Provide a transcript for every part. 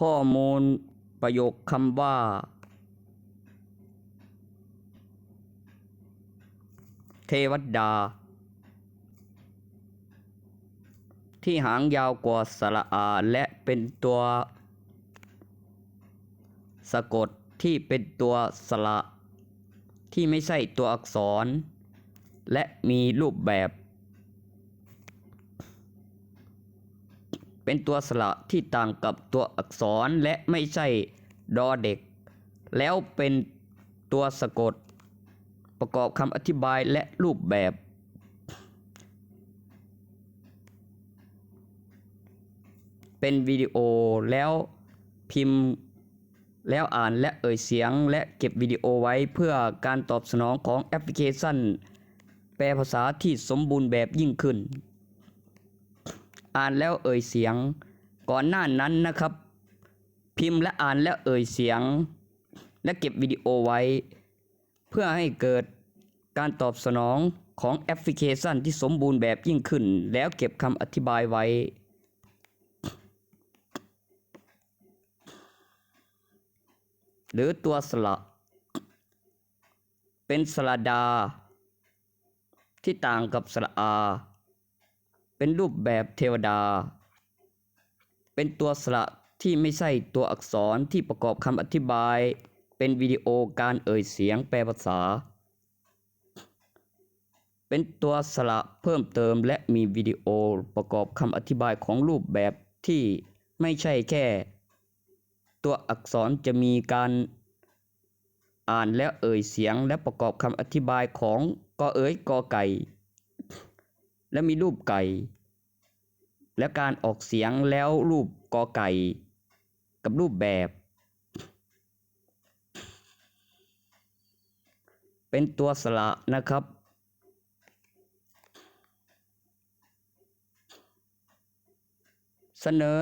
ข้อมูลประโยคคำว่า เทวดา ที่หางยาวกว่าสระอาและเป็นตัว สะกดที่เป็นตัวสระที่ไม่ใช่ตัวอักษร และมีรูปแบบ เป็นตัวสระที่ต่างกับตัวอักษรและไม่ใช่ดอเด็ก แล้วเป็นตัวสะกด ประกอบคำอธิบายและรูปแบบ เป็นวิดีโอแล้วพิมพ์แล้วอ่านและเอ่ยเสียงและเก็บวิดีโอไว้เพื่อการตอบสนองของแอปพลิเคชัน แปลภาษาที่สมบูรณ์แบบยิ่งขึ้น อ่านแล้วเอ่ยเสียง ก่อนหน้านั้นนะครับ พิมพ์และอ่านและเอ่ยเสียง และเก็บวิดีโอไว้ เพื่อให้เกิดการตอบสนองของแอปพลิเคชันที่สมบูรณ์แบบยิ่งขึ้น แล้วเก็บคำอธิบายไว้ หรือตัวสระ เป็นสระดา ที่ต่างกับสระอา เป็นรูปแบบเทวดา เป็นตัวสระที่ไม่ใช่ตัวอักษรที่ประกอบคำอธิบาย เป็นวิดีโอการเอ่ยเสียงแปลภาษา เป็นตัวสระเพิ่มเติมและมีวิดีโอประกอบคำอธิบายของรูปแบบที่ไม่ใช่แค่ ตัวอักษรจะมีการอ่านและเอ่ยเสียงและประกอบคำอธิบายของกอเอ๋ยกอไก่ และมีรูปไก่ และการออกเสียงแล้วรูปกอไก่ กับรูปแบบ เป็นตัวสระนะครับ เสนอ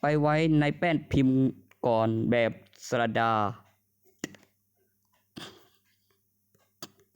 ไปไว้ในแป้นพิมพ์ก่อนแบบสระดา